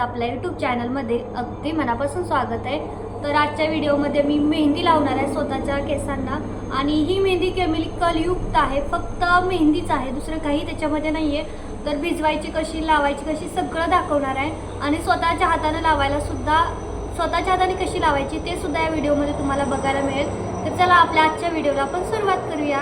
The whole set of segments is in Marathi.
सर्वांचं आपल्या यूट्यूब चॅनलमध्ये अगदी मनापासून स्वागत आहे. तर आजच्या व्हिडिओमध्ये मी मेहंदी लावणार आहे स्वतःच्या केसांना. आणि ही मेहंदी केमिकलयुक्त आहे. फक्त मेहंदीच आहे. दुसरं काही त्याच्यामध्ये नाही आहे तर भिजवायची कशी लावायची कशी सगळं दाखवणार आहे. आणि स्वतःच्या हाताने लावायला सुद्धा स्वतःच्या हाताने कशी लावायची ते सुद्धा या व्हिडिओमध्ये तुम्हाला बघायला मिळेल. तर चला आपल्या आजच्या व्हिडिओला आपण सुरुवात करूया.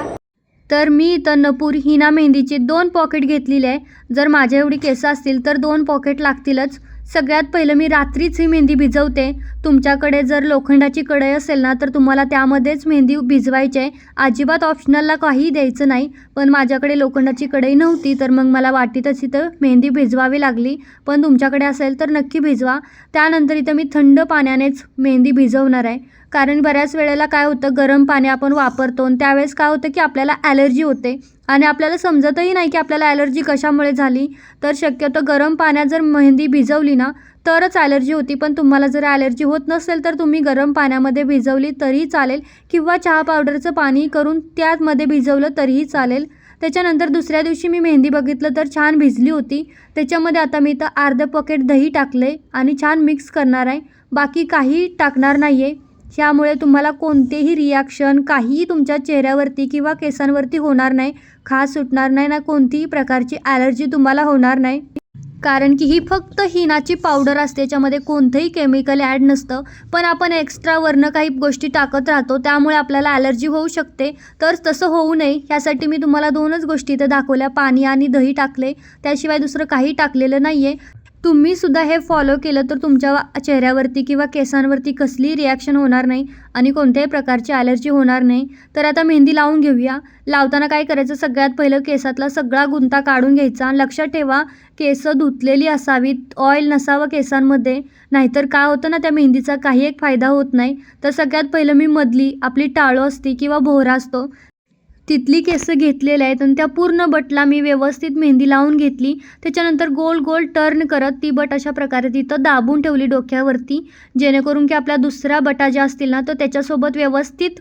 तर मी इथं नपूर हिना मेहंदीचे दोन पॉकेट घेतलेले आहे. जर माझ्या एवढी केसं असतील तर दोन पॉकेट लागतीलच. सगळ्यात पहिलं मी रात्रीच ही मेहंदी भिजवते. तुमच्याकडे जर लोखंडाची कढई असेल ना तर तुम्हाला त्यामध्येच मेहंदी भिजवायची आहे. अजिबात ऑप्शनलला काही द्यायचं नाही. पण माझ्याकडे लोखंडाची कढई नव्हती तर मग मला वाटीतच इथं मेहंदी भिजवावी लागली. पण तुमच्याकडे असेल तर नक्की भिजवा. त्यानंतर इथं मी थंड पाण्यानेच मेहंदी भिजवणार आहे. कारण बऱ्याच वेळेला काय होतं गरम पाणी आपण वापरतो आणि त्यावेळेस काय होतं की आपल्याला ॲलर्जी होते. आणि आपल्याला समजतही नाही की आपल्याला ॲलर्जी कशामुळे झाली. तर शक्यतो गरम पाण्यात जर मेहंदी भिजवली ना तरच ॲलर्जी होती. पण तुम्हाला जर ॲलर्जी होत नसेल तर तुम्ही गरम पाण्यामध्ये भिजवली तरीही चालेल किंवा चहा पावडरचं पाणी करून त्यामध्ये भिजवलं तरीही चालेल. त्याच्यानंतर दुसऱ्या दिवशी मी मेहंदी बघितलं तर छान भिजली होती. त्याच्यामध्ये आता मी तर अर्धं पॉकेट दही टाकलं आहे आणि छान मिक्स करणार आहे. बाकी काही टाकणार नाही आहे ह्यामुळे तुम्हाला कोणतेही रिॲक्शन काहीही तुमच्या चेहऱ्यावरती किंवा केसांवरती होणार नाही खास सुटणार नाही ना कोणतीही प्रकारची ॲलर्जी तुम्हाला होणार नाही. कारण की ही फक्त हिनाची पावडर असते याच्यामध्ये कोणतंही केमिकल ॲड नसतं. पण आपण एक्स्ट्रावरनं काही गोष्टी टाकत राहतो त्यामुळे आपल्याला ॲलर्जी होऊ शकते. तर तसं होऊ नये. ह्यासाठी मी तुम्हाला दोनच गोष्टी इथं दाखवल्या. पाणी आणि दही टाकले. त्याशिवाय दुसरं काही टाकलेलं नाही आहे तुम्ही सुद्धा हे फॉलो केलं तर तुमच्या चेहऱ्यावरती किंवा केसांवरती कसलीही रिॲक्शन होणार नाही आणि कोणत्याही प्रकारची ॲलर्जी होणार नाही. तर आता मेहंदी लावून घेऊया. लावताना काय करायचं? सगळ्यात पहिलं केसातला सगळा गुंता काढून घ्यायचा. लक्षात ठेवा केस धुतलेली असावीत. ऑइल नसावं केसांमध्ये. नाहीतर काय होतं ना त्या मेहंदीचा काही एक फायदा होत नाही. तर सगळ्यात पहिलं मी मधली आपली टाळू असते किंवा भोवरा असतो. तिथली केसं घेतलेल्या आहेत आणि त्या पूर्ण बटला मी व्यवस्थित मेहंदी लावून घेतली. त्याच्यानंतर गोल गोल टर्न करत ती बट अशा प्रकारे तिथं दाबून ठेवली डोक्यावरती जेणेकरून की आपल्या दुसऱ्या बटा ज्या असतील ना तर त्याच्यासोबत व्यवस्थित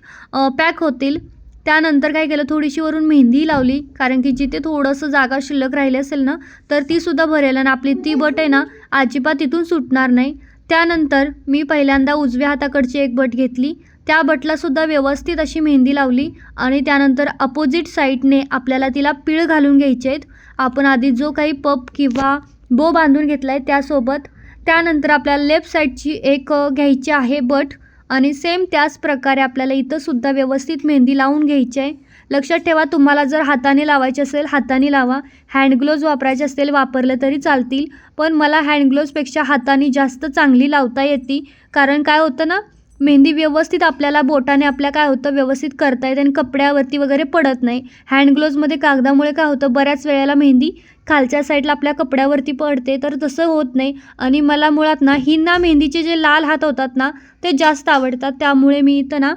पॅक होतील. त्यानंतर काय केलं थोडीशी वरून मेहंदी लावली कारण की जिथे थोडंसं जागा शिल्लक राहिली असेल ना तर तीसुद्धा भरेल आणि आपली ती बट आहे ना अजिबात तिथून सुटणार नाही. त्यानंतर मी पहिल्यांदा उजव्या हाताकडची एक बट घेतली. त्या बटलासुद्धा व्यवस्थित अशी मेहंदी लावली आणि त्यानंतर अपोजिट साईडने आपल्याला तिला पीळ घालून घ्यायचे आहेत. आपण आधी जो काही पप किंवा बो बांधून घेतला आहे त्यासोबत त्यानंतर आपल्याला लेफ्ट साईडची एक घ्यायची आहे बट आणि सेम त्याच प्रकारे आपल्याला इथंसुद्धा व्यवस्थित मेहंदी लावून घ्यायची आहे. लक्षात ठेवा तुम्हाला जर हाताने लावायचे असेल हाताने लावा. हँडग्लोव्ज वापरायचे असेल वापरले तरी चालतील. पण मला हँडग्लोव्जपेक्षा हाताने जास्त चांगली लावता येते. कारण काय होतं ना मेहंदी व्यवस्थित आपल्याला बोटाने आपल्या काय होतं व्यवस्थित करता येते आणि कपड्यावरती वगैरे पडत नाही. हँड ग्लोव्जमध्ये कागदामुळे काय होतं बऱ्याच वेळेला मेहंदी खालच्या साईडला आपल्या कपड्यावरती पडते तर तसं होत नाही. आणि मला मुळात ना हिंना मेहंदीचे जे लाल हात होतात ना ते जास्त आवडतात. त्यामुळे मी इथं ना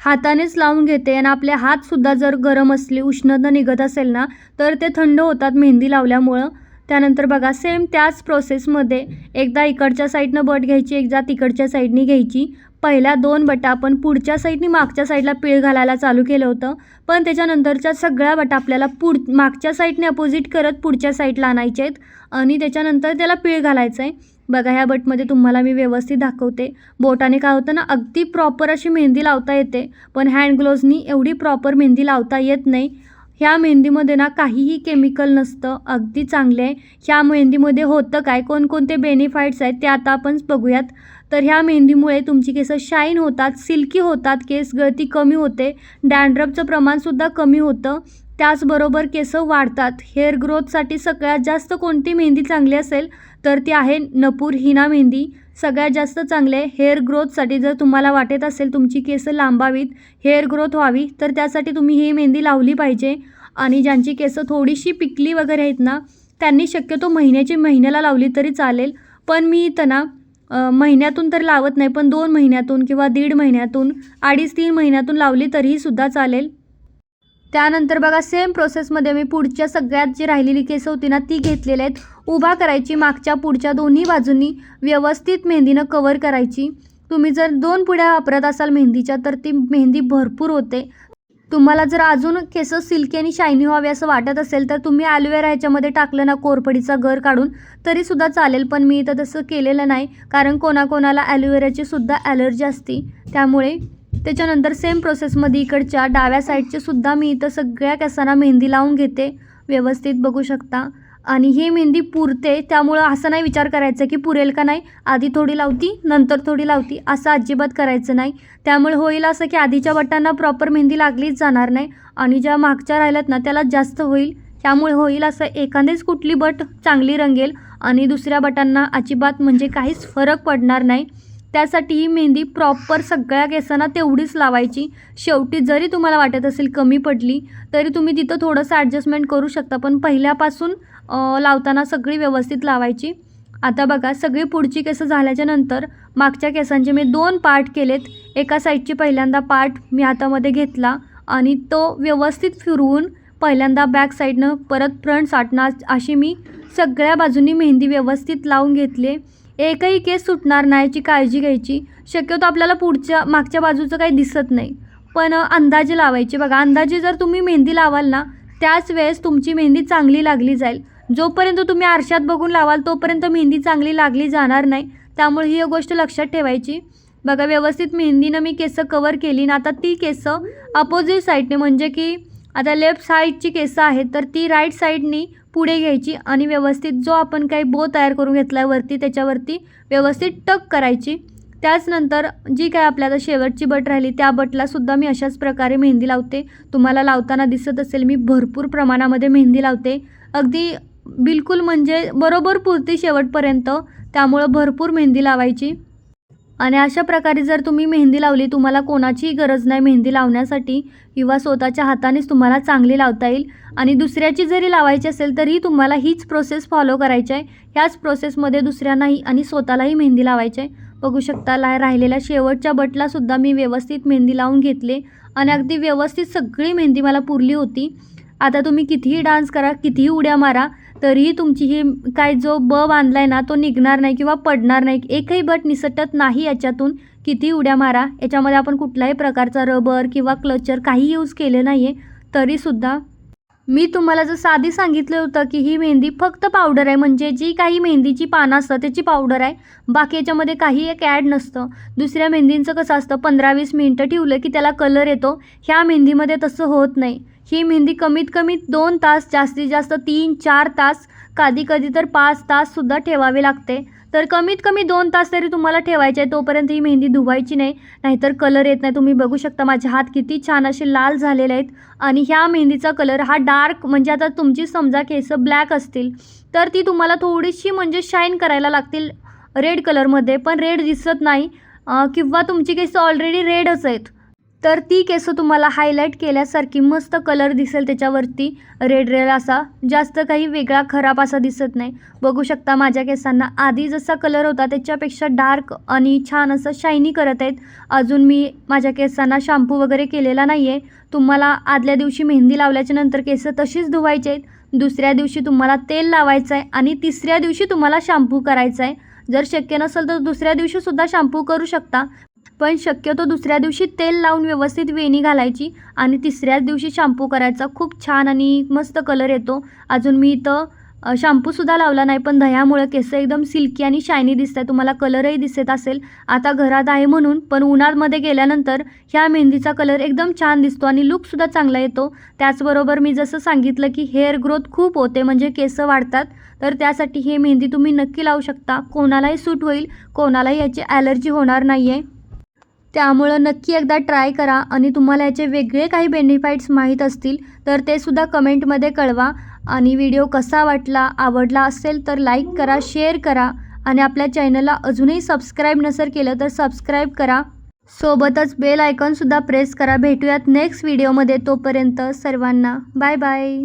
हातानेच लावून घेते आणि आपले हातसुद्धा जर गरम असले उष्णता निघत असेल ना तर ते थंड होतात मेहंदी लावल्यामुळं. त्यानंतर बघा सेम त्याच प्रोसेसमध्ये एकदा इकडच्या साईडनं बट घ्यायची एकदा तिकडच्या साईडनी घ्यायची. पहिल्या दोन बटा आपण पुढच्या साईडनी मागच्या साईडला पीळ घालायला चालू केलं होतं. पण त्याच्यानंतरच्या सगळ्या बटा आपल्याला पुढ मागच्या साईडने अपोजिट करत पुढच्या साईडला आणायचे आहेत. आणि त्याच्यानंतर त्याला पीळ घालायचं आहे बघा ह्या बटमध्ये तुम्हाला मी व्यवस्थित दाखवते. बोटाने काय होतं ना अगदी प्रॉपर अशी मेहंदी लावता येते. पण हँड ग्लोव्जनी एवढी प्रॉपर मेहंदी लावता येत नाही. ह्या मेहंदीमध्ये ना काहीही केमिकल नसतं. अगदी चांगले आहे. ह्या मेहंदीमध्ये होतं काय? कोणकोणते बेनिफाईट्स आहेत ते आता आपण बघूयात. तर ह्या मेहंदीमुळे तुमची केस शाईन होतात सिल्की होतात केस गळती कमी होते. डॅन्ड्रपचं प्रमाणसुद्धा कमी होतं. त्याचबरोबर केस वाढतात. हेअर ग्रोथसाठी सगळ्यात जास्त कोणती मेहंदी चांगली असेल? तर ती आहे नपूर हिना मेहंदी. सगळ्यात जास्त चांगले हेअर ग्रोथसाठी जर तुम्हाला वाटत असेल तुमची केस लांबावीत हेअर ग्रोथ व्हावी तर त्यासाठी तुम्ही ही मेहंदी लावली पाहिजे. आणि ज्यांची केसं थोडीशी पिकली वगैरे आहेत ना त्यांनी शक्यतो महिन्याची महिन्याला लावली तरी चालेल. पण मी इथं ना महिन्यातून तर लावत नाही पण दोन महिन्यातून किंवा दीड महिन्यातून अडीच तीन महिन्यातून लावली तरीही सुद्धा चालेल. त्यानंतर बघा सेम प्रोसेसमध्ये मी पुढच्या सगळ्यात जी राहिलेली केस होती ना ती घेतलेली आहेत. उभा करायची मागच्या पुढच्या दोन्ही बाजूंनी व्यवस्थित मेहंदीनं कवर करायची. तुम्ही जर दोन पुड्या वापरत असाल मेहंदीच्या तर ती मेहंदी भरपूर होते. तुम्हाला जर अजून केस सिल्की आणि शायनी व्हावे असं वाटत असेल तर तुम्ही ॲलोवेरा ह्याच्यामध्ये टाकलं ना कोरपडीचा घर काढून तरीसुद्धा चालेल. पण मी इथं तसं केलेलं नाही कारण कोणाकोणाला ॲलोवेराची सुद्धा ॲलर्जी असते. त्यामुळे त्याच्यानंतर सेम प्रोसेसमध्ये इकडच्या डाव्या साईडचे सुद्धा मी इथं सगळ्या केसांना मेहंदी लावून घेते. व्यवस्थित बघू शकता. आणि ही मेहंदी पुरते त्यामुळं असं नाही विचार करायचा की पुरेल का नाही. आधी थोडी लावती नंतर थोडी लावती असं अजिबात करायचं नाही. त्यामुळे होईल असं की आधीच्या बटांना प्रॉपर मेहंदी लागलीच जाणार नाही. आणि ज्या मागच्या राहिल्यात ना त्याला जास्त होईल. त्यामुळे होईल असं एखादीच कुठली बट चांगली रंगेल. आणि दुसऱ्या बटांना अजिबात म्हणजे काहीच फरक पडणार नाही. त्यासाठी ही मेहंदी प्रॉपर सगळ्या केसांना तेवढीच लावायची. शेवटी जरी तुम्हाला वाटत असेल कमी पडली तरी तुम्ही तिथं थोडंसं ॲडजस्टमेंट करू शकता. पण पहिल्यापासून लावताना सगळी व्यवस्थित लावायची. आता बघा सगळी पुढची केसं झाल्याच्यानंतर मागच्या केसांचे मी दोन पार्ट केलेत. एका साईडची पहिल्यांदा पार्ट मी हातामध्ये घेतला आणि तो व्यवस्थित फिरवून पहिल्यांदा बॅक साईडनं परत फ्रंट साठणार अशी मी सगळ्या बाजूंनी मेहंदी व्यवस्थित लावून घेतले एकही केस सुटणार नाही याची काळजी घ्यायची. शक्यतो आपल्याला पुढच्या मागच्या बाजूचं काही दिसत नाही. पण अंदाजे लावायचे. बघा अंदाजे जर तुम्ही मेहंदी लावाल ना त्याच वेळेस तुमची मेहंदी चांगली लागली जाईल. जोपर्यंत तुम्ही आरशात बघून लावाल तोपर्यंत मेहंदी चांगली लागली जाणार नाही. त्यामुळे ही गोष्ट लक्षात ठेवायची. बघा व्यवस्थित मेहंदीनं मी केसं कवर केली ना आता ती केसं अपोजिट साईडने म्हणजे की आता लेफ्ट साईडची केसं आहेत तर ती राईट साईडनी पुढे घ्यायची आणि व्यवस्थित जो आपण काही बो तयार करून घेतला आहे वरती त्याच्यावरती व्यवस्थित टक करायची. त्याचनंतर जी काय आपल्या आता शेवटची बट राहिली त्या बटलासुद्धा मी अशाच प्रकारे मेहंदी लावते. तुम्हाला लावताना दिसत असेल मी भरपूर प्रमाणामध्ये मेहंदी लावते. अगदी बिलकुल म्हणजे बरोबर पुरती शेवटपर्यंत त्यामुळं भरपूर मेहंदी लावायची. आणि अशा प्रकारे जर तुम्ही मेहंदी लावली तुम्हाला कोणाचीही गरज नाही मेहंदी लावण्यासाठी किंवा स्वतःच्या हातानेच तुम्हाला चांगली लावता येईल. आणि दुसऱ्याची जरी लावायची असेल तरी तुम्हाला हीच प्रोसेस फॉलो करायची आहे. ह्याच प्रोसेसमध्ये दुसऱ्यांनाही आणि स्वतःलाही मेहंदी लावायची आहे. बघू शकता ला राहिलेल्या शेवटच्या बटलासुद्धा मी व्यवस्थित मेहंदी लावून घेतले. आणि अगदी व्यवस्थित सगळी मेहंदी मला पुरली होती. आता तुम्ही कितीही डान्स करा कितीही उड्या मारा तरीही तुमची ही काय जो ब बांधला आहे ना तो निघणार नाही किंवा पडणार नाही. एकही बट निसटत नाही याच्यातून. किती उड्या मारा. याच्यामध्ये आपण कुठल्याही प्रकारचा रबर किंवा क्लचर काही यूज केले नाही आहे तरीसुद्धा मी तुम्हाला जर साधी सांगितलं होतं की ही मेहंदी फक्त पावडर आहे. म्हणजे जी काही मेहंदीची पानं असतात त्याची पावडर आहे. बाकी याच्यामध्ये काही एक ॲड नसतं. दुसऱ्या मेहंदींचं कसं असतं? पंधरा वीस मिनटं ठेवलं की त्याला कलर येतो. ह्या मेहंदीमध्ये तसं होत नाही. ही मेहंदी कमीत कमी दोन तास जास्तीत जास्त तीन चार तास कधी कधी तर पाच ताससुद्धा ठेवावे लागते. तर कमीत कमी दोन तास तरी तुम्हाला ठेवायचे आहे तोपर्यंत ही मेहंदी धुवायची नाही. नाहीतर कलर येत नाही. तुम्ही बघू शकता माझे हात किती छान असे लाल झालेले आहेत आणि ह्या मेहंदीचा कलर हा डार्क म्हणजे आता तुमची समजा केस ब्लॅक असतील तर ती तुम्हाला थोडीशी म्हणजे शाईन करायला लागतील रेड कलरमध्ये पण रेड दिसत नाही किंवा तुमची केस ऑलरेडी रेडच आहेत. तर ती केस तुम्हाला हायलाईट केल्यासारखी मस्त कलर दिसेल त्याच्यावरती. रेड रेड असा. जास्त काही वेगळा खराब असा दिसत नाही. बघू शकता माझ्या केसांना आधी जसा कलर होता त्याच्यापेक्षा डार्क आणि छान असं शायनी करत आहेत. अजून मी माझ्या केसांना शॅम्पू वगैरे केलेला नाही आहे तुम्हाला आदल्या दिवशी मेहंदी लावल्याच्या नंतर केस तशीच धुवायचे आहेत. दुसऱ्या दिवशी तुम्हाला तेल लावायचं आहे आणि तिसऱ्या दिवशी तुम्हाला शॅम्पू करायचा आहे जर शक्य नसेल तर दुसऱ्या दिवशीसुद्धा शॅम्पू करू शकता. पण शक्यतो दुसऱ्या दिवशी तेल लावून व्यवस्थित वेणी घालायची आणि तिसऱ्याच दिवशी शॅम्पू करायचा. खूप छान आणि मस्त कलर येतो. अजून मी इथं शॅम्पूसुद्धा लावला नाही पण दह्यामुळे केस एकदम सिल्की आणि शायनी दिसत आहे तुम्हाला कलरही दिसत असेल. आता घरात आहे म्हणून पण उन्हामध्ये गेल्यानंतर ह्या मेहंदीचा कलर एकदम छान दिसतो आणि लुकसुद्धा चांगला येतो. त्याचबरोबर मी जसं सांगितलं की हेअर ग्रोथ खूप होते म्हणजे केस वाढतात. तर त्यासाठी हे मेहंदी तुम्ही नक्की लावू शकता. कोणालाही सूट होईल कोणालाही याची ॲलर्जी होणार नाही आहे त्यामुळं नक्की एकदा ट्राय करा आणि तुम्हाला याचे वेगळे काही बेनिफिट्स माहीत असतील तर ते सुद्धा कमेंटमध्ये कळवा. आणि व्हिडिओ कसा वाटला आवडला असेल तर लाईक करा शेअर करा आणि आपल्या चॅनलला अजूनही सबस्क्राईब नसेल केलं तर सबस्क्राईब करा. सोबतच बेल आयकॉनसुद्धा प्रेस करा. भेटूयात नेक्स्ट व्हिडिओमध्ये तोपर्यंत सर्वांना बाय बाय.